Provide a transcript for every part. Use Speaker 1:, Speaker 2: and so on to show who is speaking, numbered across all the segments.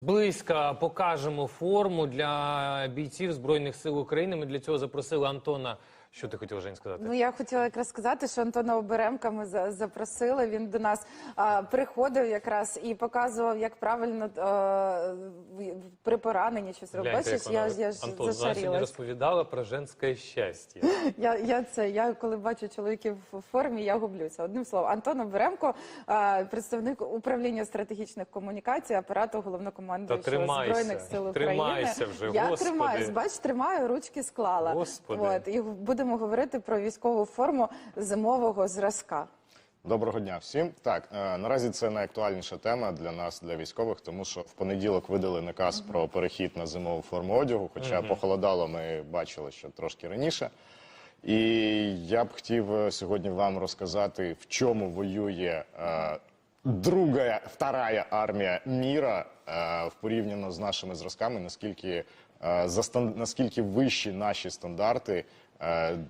Speaker 1: Близько покажемо форму для бійців Збройних сил України. Ми для цього запросили Антона. Що ти хотів, Жень, сказати?
Speaker 2: Ну я хотіла якраз сказати, що Антона Оберемка ми за- запросили. Він до нас а, приходив якраз і показував, як правильно а, при пораненні щось робити.
Speaker 1: Гляньте,
Speaker 2: Бачиш, я,
Speaker 1: вона-
Speaker 2: ж- я ж
Speaker 1: Антон сьогодні
Speaker 2: зашарілась.
Speaker 1: розповідала про женське щастя.
Speaker 2: Я, я це я коли бачу чоловіків в формі, я гублюся. Одним словом, Антон Оберемко, а, представник управління стратегічних комунікацій, апарату головнокомандуючого
Speaker 1: Та тримайся,
Speaker 2: збройних сил України.
Speaker 1: тримайся вже,
Speaker 2: я
Speaker 1: Господи.
Speaker 2: тримаюсь, бач, тримаю, ручки склала.
Speaker 1: Господи.
Speaker 2: От і будемо говорити про військову форму зимового зразка.
Speaker 3: Доброго дня всім. Так е, наразі це найактуальніша тема для нас, для військових, тому що в понеділок видали наказ про перехід на зимову форму одягу. Хоча похолодало, ми бачили, що трошки раніше. І я б хотів е, сьогодні вам розказати, в чому воює е, друга, вторая армія міра е, в порівняно з нашими зразками, наскільки, е, за наскільки вищі наші стандарти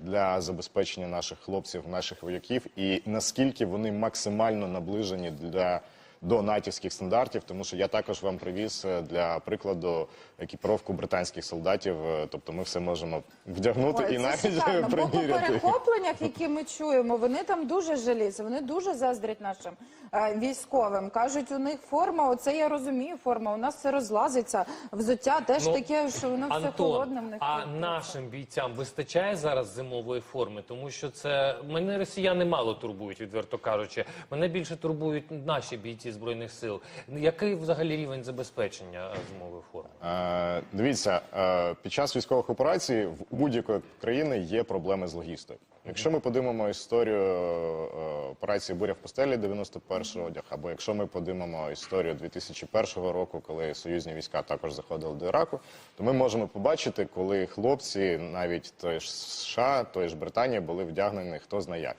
Speaker 3: для забезпечення наших хлопців, наших вояків, і наскільки вони максимально наближені для. До натівських стандартів, тому що я також вам привіз е, для прикладу екіпіровку британських солдатів. е, Тобто ми все можемо вдягнути
Speaker 2: Ой,
Speaker 3: і
Speaker 2: це
Speaker 3: навіть
Speaker 2: шикарно. Бо по
Speaker 3: приміряти.
Speaker 2: перехопленнях, які ми чуємо, вони там дуже жаліться, вони дуже заздрять нашим е, військовим. Кажуть, у них форма, оце я розумію, форма. У нас все розлазиться. Взуття теж
Speaker 1: Ну,
Speaker 2: таке, що воно все
Speaker 1: Антон,
Speaker 2: холодне. В них
Speaker 1: а нашим бійцям вистачає зараз зимової форми, тому що це мене росіяни мало турбують, відверто кажучи. Мене більше турбують наші бійці збройних сил. Який взагалі рівень забезпечення е, зимової форми?
Speaker 3: Е, Дивіться, е, під час військових операцій в будь-якої країни є проблеми з логістикою. Якщо ми подивимо історію е, операції Буря в постелі 91-го одяг, або якщо ми подивимо історію 2001 року, коли союзні війська також заходили до Іраку, то ми можемо побачити, коли хлопці, навіть той ж США, той ж Британія, були вдягнені хто зна як.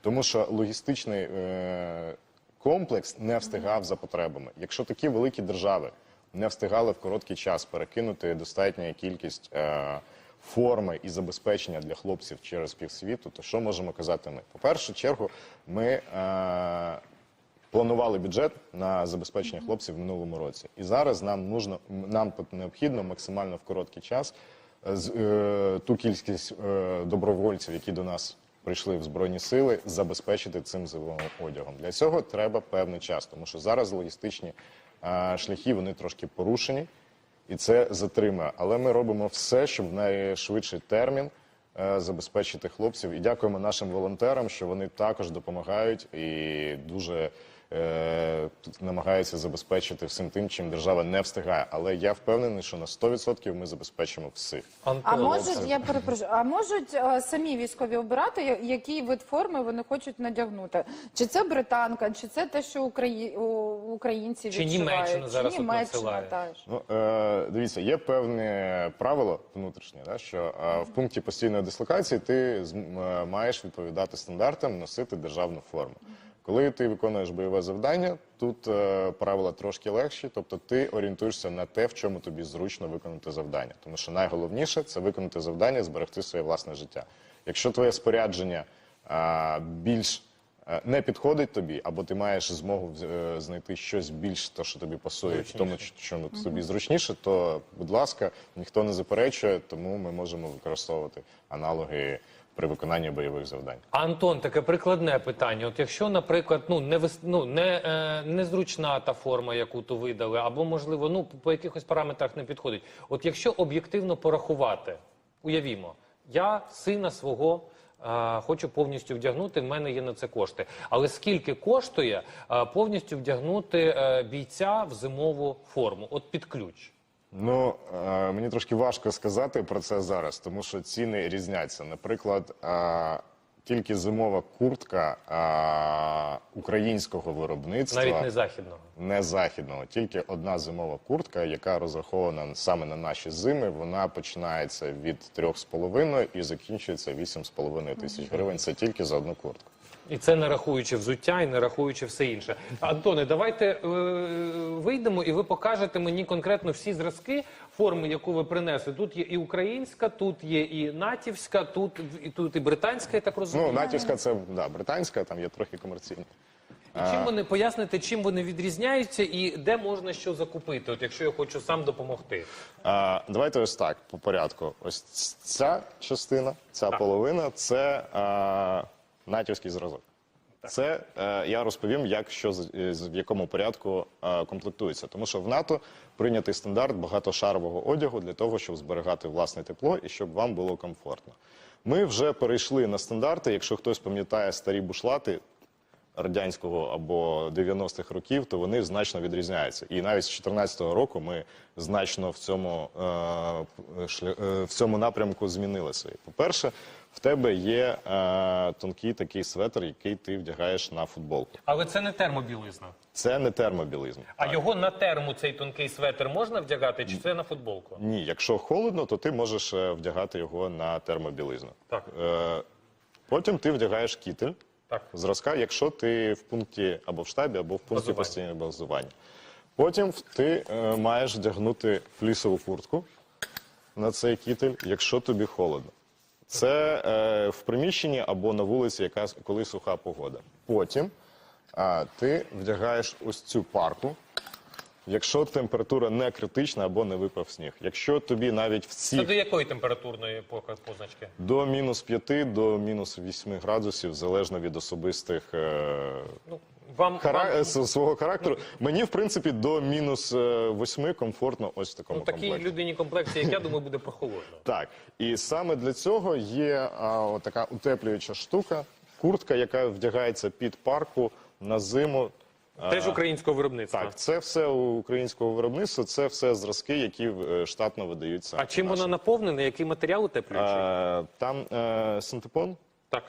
Speaker 3: Тому що логістичний е, комплекс не встигав за потребами. Якщо такі великі держави не встигали в короткий час перекинути достатню кількість е, форми і забезпечення для хлопців через півсвіту, то що можемо казати ми? По першу чергу, ми е, планували бюджет на забезпечення хлопців в минулому році, і зараз нам нужно нам необхідно максимально в короткий час е, з- е, ту кількість е, добровольців, які до нас прийшли в збройні сили, забезпечити цим зимовим одягом. Для цього треба певний час, тому що зараз логістичні шляхи вони трошки порушені, і це затримує. Але ми робимо все, щоб в найшвидший термін е, забезпечити хлопців. І дякуємо нашим волонтерам, що вони також допомагають і дуже е, намагаються забезпечити всім тим, чим держава не встигає. Але я впевнений, що на 100% ми забезпечимо всіх.
Speaker 2: А можуть, я перепрошую, а можуть е, самі військові обирати, я- який вид форми вони хочуть надягнути? Чи це британка, чи це те, що Украї... у- українці
Speaker 1: Чи
Speaker 2: відчувають?
Speaker 1: Німеччина зараз
Speaker 2: чи
Speaker 1: от
Speaker 2: Німеччина
Speaker 1: надсилає?
Speaker 2: теж?
Speaker 3: Ну, е, дивіться, є певне правило внутрішнє, да, що е, в пункті постійної дислокації ти з- м, е, маєш відповідати стандартам носити державну форму. Коли ти виконуєш бойове завдання, тут е, правила трошки легші, тобто ти орієнтуєшся на те, в чому тобі зручно виконати завдання. Тому що найголовніше це виконати завдання, зберегти своє власне життя. Якщо твоє спорядження е, більш е, не підходить тобі, або ти маєш змогу е, знайти щось більш то, що тобі пасує, в тому, чому тобі зручніше, то, будь ласка, ніхто не заперечує, тому ми можемо використовувати аналоги при виконанні бойових завдань.
Speaker 1: Антон, таке прикладне питання. От якщо, наприклад, ну не вис... ну, не, е, незручна та форма, яку то видали, або можливо, ну по якихось параметрах не підходить. От якщо об'єктивно порахувати, уявімо, я сина свого. е, Хочу повністю вдягнути, в мене є на це кошти. Але скільки коштує е, повністю вдягнути е, бійця в зимову форму? От під ключ.
Speaker 3: Ну е, мені трошки важко сказати про це зараз, тому що ціни різняться. Наприклад, е, тільки зимова куртка е, українського виробництва,
Speaker 1: Навіть не західного.
Speaker 3: не західного, тільки одна зимова куртка, яка розрахована саме на наші зими. Вона починається від 3,5 і закінчується 8,5 тисяч гривень. Це тільки за одну куртку.
Speaker 1: І це не рахуючи взуття і не рахуючи все інше. Антоне, давайте е, вийдемо, і ви покажете мені конкретно всі зразки форми, яку ви принесли. Тут є і українська, тут є і натівська, тут і тут і британська, я так розумію.
Speaker 3: Ну, натівська це да, британська, там є трохи комерційна.
Speaker 1: І чим вони поясните, чим вони відрізняються і де можна що закупити, от якщо я хочу сам допомогти.
Speaker 3: А, давайте ось так, по порядку. Ось ця частина, ця половина це а, натівський зразок. Це е, я розповім, як що з- е, в якому порядку е, комплектується. Тому що в НАТО прийнятий стандарт багатошарового одягу для того, щоб зберігати власне тепло і щоб вам було комфортно. Ми вже перейшли на стандарти. Якщо хтось пам'ятає старі бушлати, радянського або 90-х років, то вони значно відрізняються. І навіть з 2014 року ми значно в цьому, е, шля- е, в цьому напрямку змінилися. По-перше, в тебе є е, тонкий такий светр, який ти вдягаєш на футболку.
Speaker 1: Але це не термобілизна.
Speaker 3: Це не термобілизм.
Speaker 1: А його на терму цей тонкий светр можна вдягати, чи це на футболку?
Speaker 3: Ні, якщо холодно, то ти можеш е, вдягати його на термобілизну.
Speaker 1: Так.
Speaker 3: Е, потім ти вдягаєш кітель.
Speaker 1: Так.
Speaker 3: зразка, якщо ти в пункті або в штабі, або в пункті
Speaker 1: Базування.
Speaker 3: постійного базування. Потім ти е, маєш вдягнути флісову куртку на цей кітель, якщо тобі холодно. Це е, в приміщенні або на вулиці, яка коли суха погода. Потім а, ти вдягаєш ось цю парку, якщо температура не критична або не випав сніг. Якщо тобі навіть в
Speaker 1: Це до якої температурної пока- позначки?
Speaker 3: до мінус 5 до мінус 8 градусів, залежно від особистих е,
Speaker 1: Ну, вам,
Speaker 3: хара...
Speaker 1: вам
Speaker 3: е, свого характеру. Мені, в принципі, до мінус е, 8 комфортно ось в такому
Speaker 1: ну, такій
Speaker 3: комплекті.
Speaker 1: людині комплекції, як я думаю, буде прохолодно.
Speaker 3: Так, і саме для цього є а, така утеплююча штука, куртка, яка вдягається під парку на зиму. А,
Speaker 1: Теж українського виробництва.
Speaker 3: Так, це все українського виробництва, це все зразки, які е, штатно видаються.
Speaker 1: А чим
Speaker 3: нашим.
Speaker 1: вона наповнена? Який матеріал утеплюючий?
Speaker 3: Е, Там е, синтепон.
Speaker 1: Так.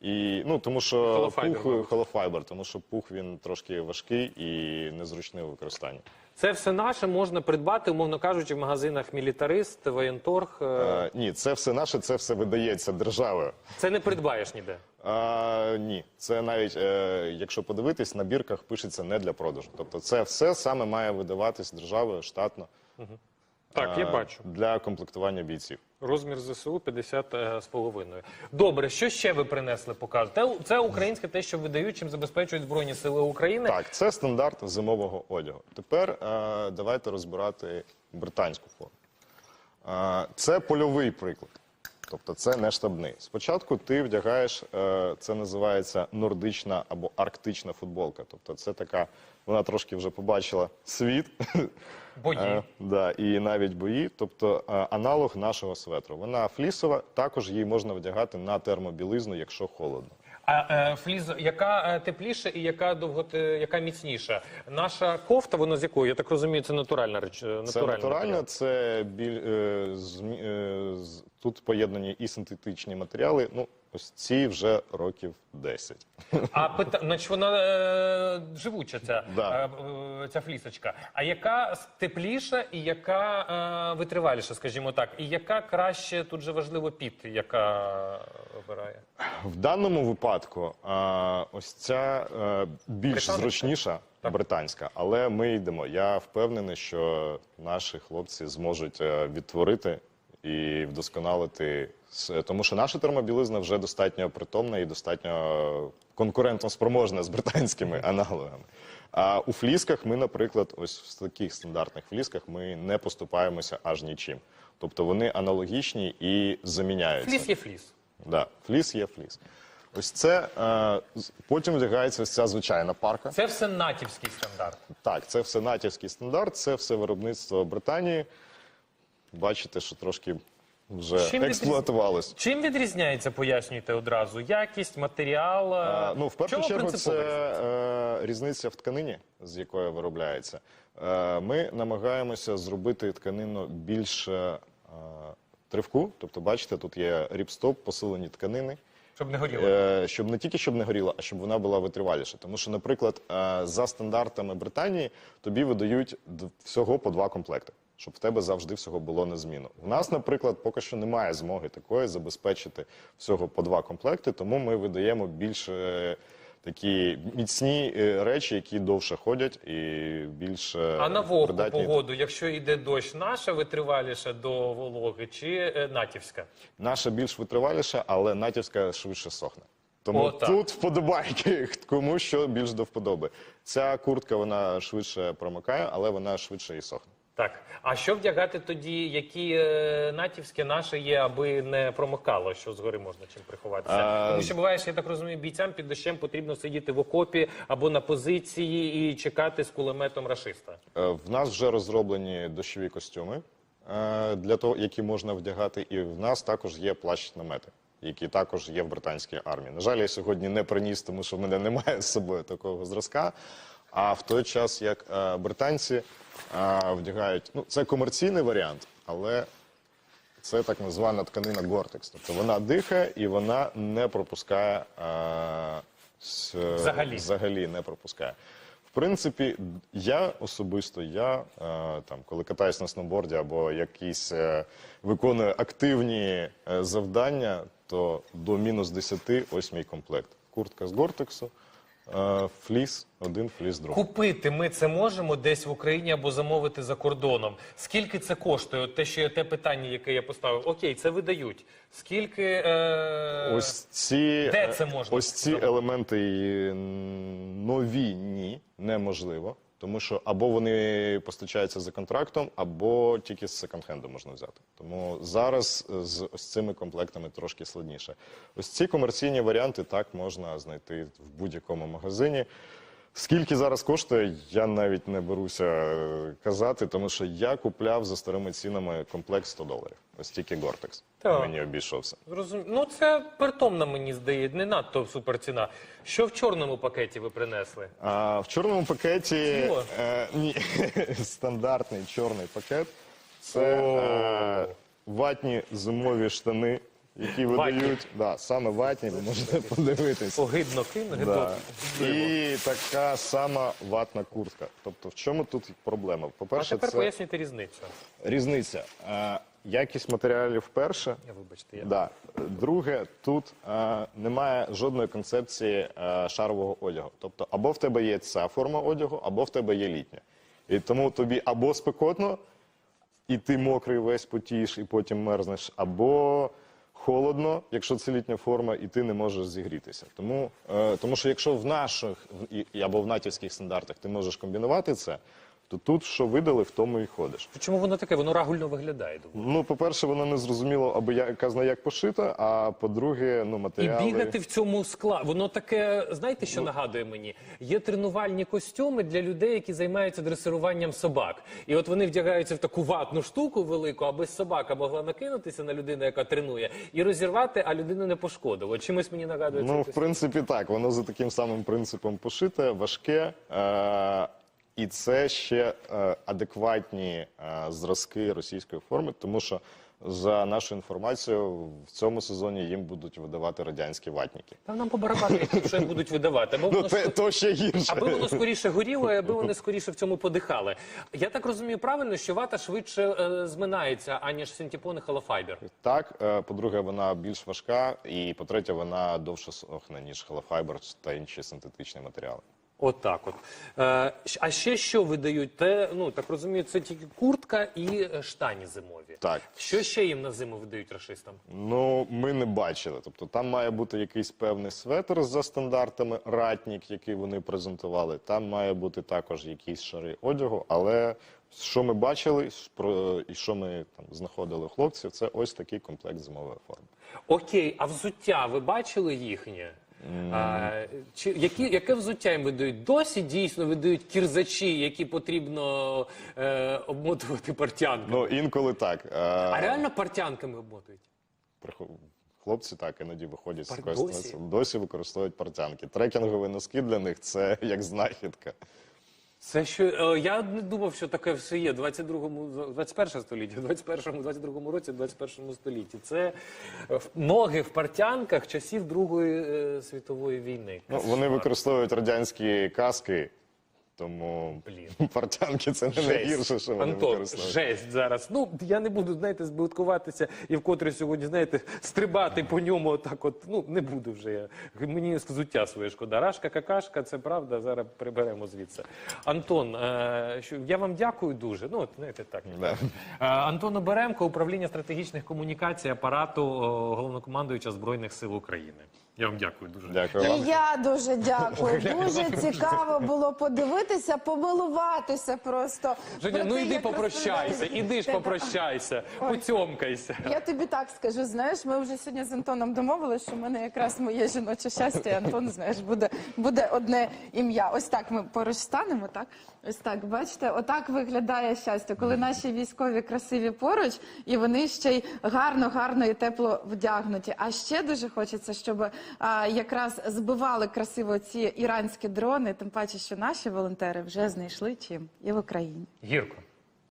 Speaker 3: І ну тому що
Speaker 1: Холофайбер,
Speaker 3: пух холофайбер, тому що пух він трошки важкий і незручний у використанні.
Speaker 1: Це все наше можна придбати, умовно кажучи, в магазинах Мілітарист, Воєнторг. е,
Speaker 3: Е, ні, це все наше, це все видається державою.
Speaker 1: Це не придбаєш ніде.
Speaker 3: А, ні, це навіть е, якщо подивитись, на бірках пишеться не для продажу. Тобто, це все саме має видаватись державою штатно
Speaker 1: Так, я
Speaker 3: е,
Speaker 1: бачу.
Speaker 3: для комплектування бійців.
Speaker 1: Розмір ЗСУ 50 е, з половиною. Добре, що ще ви принесли, покажете? Це українське те, що видають, чим забезпечують Збройні Сили України.
Speaker 3: Так, це стандарт зимового одягу. Тепер е, давайте розбирати британську форму. Е, це польовий приклад. Тобто це не штабний. Спочатку ти вдягаєш, е, це називається нордична або арктична футболка. Тобто це така, вона трошки вже побачила світ.
Speaker 1: Бої.
Speaker 3: Е, да, і навіть бої, тобто е, аналог нашого светру. Вона флісова, також її можна вдягати на термобілизну, якщо холодно.
Speaker 1: А е, фліз, яка е, тепліша і яка довго яка міцніша? Наша кофта, вона з якою? Я так розумію, це натуральна річ. е,
Speaker 3: Це натуральна,
Speaker 1: матеріал.
Speaker 3: це біль, е, з, е, з- тут поєднані і синтетичні матеріали. Ну, ось ці вже років 10.
Speaker 1: А пита... значить, вона е, живуча ця,
Speaker 3: Да.
Speaker 1: е, е, ця флісочка. А яка тепліша і яка е, витриваліша, скажімо так? І яка краще, тут же важливо піт, яка обирає?
Speaker 3: В даному випадку а, ось ця е, більш
Speaker 1: Британська?
Speaker 3: зручніша британська, але ми йдемо. Я впевнений, що наші хлопці зможуть е, відтворити і вдосконалити, тому що наша термобілизна вже достатньо притомна і достатньо конкурентно спроможна з британськими аналогами. А у флісках ми, наприклад, ось в таких стандартних флісках ми не поступаємося аж нічим. Тобто вони аналогічні і заміняються.
Speaker 1: Фліс є фліс.
Speaker 3: Да, фліс є фліс. Ось це е, потім вдягається ось ця звичайна парка.
Speaker 1: Це все натівський стандарт.
Speaker 3: Так, це все натівський стандарт, це все виробництво Британії. Бачите, що трошки вже
Speaker 1: Чим
Speaker 3: експлуатувалось.
Speaker 1: Чим відрізняється, пояснюйте одразу? Якість, матеріал?
Speaker 3: А, ну, в першу
Speaker 1: чому
Speaker 3: чергу, це е, різниця в тканині, з якої виробляється. Е, ми намагаємося зробити тканину більш е, тривку. Тобто, бачите, тут є ріпстоп, посилені тканини.
Speaker 1: Щоб не горіло.
Speaker 3: Е, щоб не тільки щоб не горіла, а щоб вона була витриваліша. Тому що, наприклад, е, за стандартами Британії тобі видають всього по два комплекти, щоб в тебе завжди всього було на зміну. У нас, наприклад, поки що немає змоги такої забезпечити всього по два комплекти, тому ми видаємо більш е, такі міцні е, речі, які довше ходять і більш е,
Speaker 1: А на вогку
Speaker 3: придатні.
Speaker 1: погоду, якщо йде дощ, наша витриваліша до вологи чи е, натівська?
Speaker 3: Наша більш витриваліша, але натівська швидше сохне. Тому
Speaker 1: О,
Speaker 3: тут вподобайки, кому що більш до вподоби. Ця куртка вона швидше промокає, але вона швидше і сохне.
Speaker 1: Так, а що вдягати тоді, які е, натівські наші є, аби не промокало, що згори можна чим приховатися?
Speaker 3: А,
Speaker 1: Тому що буває, що я так розумію, бійцям під дощем потрібно сидіти в окопі або на позиції і чекати з кулеметом рашиста.
Speaker 3: Е, В нас вже розроблені дощові костюми, е, для того, які можна вдягати, і в нас також є плащ-намети, які також є в британській армії. На жаль, я сьогодні не приніс, тому що в мене немає з собою такого зразка. А в той час, як е, британці е, вдягають, ну це комерційний варіант, але це так звана тканина Гортекс. Тобто вона дихає і вона не пропускає е, с-
Speaker 1: Взагалі.
Speaker 3: взагалі не пропускає. В принципі, я особисто, я е, там, коли катаюсь на сноуборді або якісь е, виконую активні е, завдання, то до мінус 10 ось мій комплект. Куртка з Гортексу, е, фліс, один фліс другий.
Speaker 1: Купити ми це можемо десь в Україні або замовити за кордоном. Скільки це коштує? От те, що те питання, яке я поставив. Окей, це видають. Скільки е...
Speaker 3: Ось ці,
Speaker 1: Де
Speaker 3: е,
Speaker 1: це можна
Speaker 3: ось ці елементи м, нові ні, неможливо. Тому що або вони постачаються за контрактом, або тільки з секонд-хенду можна взяти. Тому зараз е, з ось цими комплектами трошки складніше. Ось ці комерційні варіанти так можна знайти в будь-якому магазині. Скільки зараз коштує, я навіть не беруся е, казати, тому що я купляв за старими цінами комплект 100 доларів. Ось тільки Гортекс
Speaker 1: Так.
Speaker 3: мені обійшовся.
Speaker 1: Зрозум... Ну це притомна, мені здається, не надто суперціна. Що в чорному пакеті ви принесли?
Speaker 3: А в чорному пакеті е, ні, стандартний чорний пакет. Це
Speaker 1: О.
Speaker 3: е, ватні зимові штани, які
Speaker 1: Ватні.
Speaker 3: видають. Да, саме ватні, ви можете подивитись.
Speaker 1: Огидно кин,
Speaker 3: Да.
Speaker 1: гидотно.
Speaker 3: І така сама ватна куртка. Тобто, в чому тут проблема?
Speaker 1: А
Speaker 3: По-перше,
Speaker 1: тепер
Speaker 3: це
Speaker 1: пояснюйте різницю.
Speaker 3: різниця. Е, якість матеріалів перша.
Speaker 1: Я вибачте, я
Speaker 3: Да. Друге, тут е, немає жодної концепції е, шарового одягу. Тобто, або в тебе є ця форма одягу, або в тебе є літня. І тому тобі або спекотно, і ти мокрий весь потієш, і потім мерзнеш, або холодно, якщо це літня форма, і ти не можеш зігрітися. Тому, е, тому що якщо в наших або в натівських стандартах ти можеш комбінувати це, то тут що видали, в тому і ходиш.
Speaker 1: Чому воно таке? Воно рагульно виглядає. Думаю.
Speaker 3: Ну, по-перше, воно не зрозуміло, аби я казна як пошита, а по-друге, ну
Speaker 1: І бігати в цьому скла. Воно таке, знаєте, що нагадує мені? Є тренувальні костюми для людей, які займаються дресируванням собак. І от вони вдягаються в таку ватну штуку велику, аби собака могла накинутися на людину, яка тренує, і розірвати, а людину не пошкодило. Чимось мені нагадує
Speaker 3: Ну, в принципі, так. Воно за таким самим принципом пошите, важке. Е- і це ще е, адекватні е, зразки російської форми, тому що за нашу інформацію в цьому сезоні їм будуть видавати радянські ватники.
Speaker 1: Там нам по барабану, що їм будуть видавати. Або
Speaker 3: Ну,
Speaker 1: воно
Speaker 3: те, то ще гірше.
Speaker 1: Аби воно скоріше горіло, і аби вони скоріше в цьому подихали. Я так розумію правильно, що вата швидше е, зминається, аніж синтепон і холофайбер.
Speaker 3: Так, е, по-друге, вона більш важка, і по-третє, вона довше сохне, ніж холофайбер та інші синтетичні матеріали.
Speaker 1: От от. Е, а ще що видають? Те, ну так розумію, це тільки куртка і е, штані зимові.
Speaker 3: Так.
Speaker 1: Що ще їм на зиму видають рашистам?
Speaker 3: Ну, ми не бачили. Тобто там має бути якийсь певний светр за стандартами, ратник, який вони презентували. Там має бути також якісь шари одягу. Але що ми бачили, і що ми там знаходили у хлопців, це ось такий комплект зимової форми.
Speaker 1: Окей, а взуття ви бачили їхнє? А, чи, які, яке взуття їм видають? Досі дійсно видають кірзачі, які потрібно е, обмотувати партянками.
Speaker 3: Ну інколи так. е,
Speaker 1: А реально партянками обмотують?
Speaker 3: прихо- Хлопці так іноді виходять з
Speaker 1: Пар- досі?
Speaker 3: Досі використовують портянки. Трекінгові носки для них це як знахідка.
Speaker 1: Це що е, я не думав, що таке все є. 22-му, 21 століття, в 21-му, 22-му році, 21 столітті. Це е, в- ноги в партянках часів Другої е, світової війни.
Speaker 3: Ну, вони використовують радянські каски, тому
Speaker 1: Блін.
Speaker 3: портянки це не найгірше, що вони
Speaker 1: Антон,
Speaker 3: використовують.
Speaker 1: жесть зараз. Ну я не буду, знаєте, збиткуватися і вкотре сьогодні, знаєте, стрибати по ньому. Отак, от ну не буду вже я. Мені взуття своє шкода. Рашка, какашка, це правда. Зараз приберемо звідси. Антон, е, що я вам дякую дуже. Ну, от знаєте, так.
Speaker 3: Да.
Speaker 1: Е, Антон Оберемко, управління стратегічних комунікацій апарату о, головнокомандуюча збройних сил України.
Speaker 4: Я вам дякую дуже.
Speaker 3: Дякую
Speaker 2: І
Speaker 3: вам.
Speaker 2: я дуже дякую. Дуже цікаво було подивитися, помилуватися просто.
Speaker 1: Женя,
Speaker 2: про
Speaker 1: ну
Speaker 2: те,
Speaker 1: іди
Speaker 2: як
Speaker 1: попрощайся,
Speaker 2: розповідають.
Speaker 1: іди ж попрощайся, поцьомкайся.
Speaker 2: Я тобі так скажу, знаєш, ми вже сьогодні з Антоном домовилися, що в мене якраз моє жіноче щастя, і Антон, знаєш, буде, буде одне ім'я. Ось так ми поруч станемо, так? Ось так, бачите, отак виглядає щастя, коли наші військові красиві поруч, і вони ще й гарно, гарно і тепло вдягнуті. А ще дуже хочеться, щоб якраз збивали красиво ці іранські дрони, тим паче, що наші волонтери вже знайшли чим і в Україні.
Speaker 1: Гірко.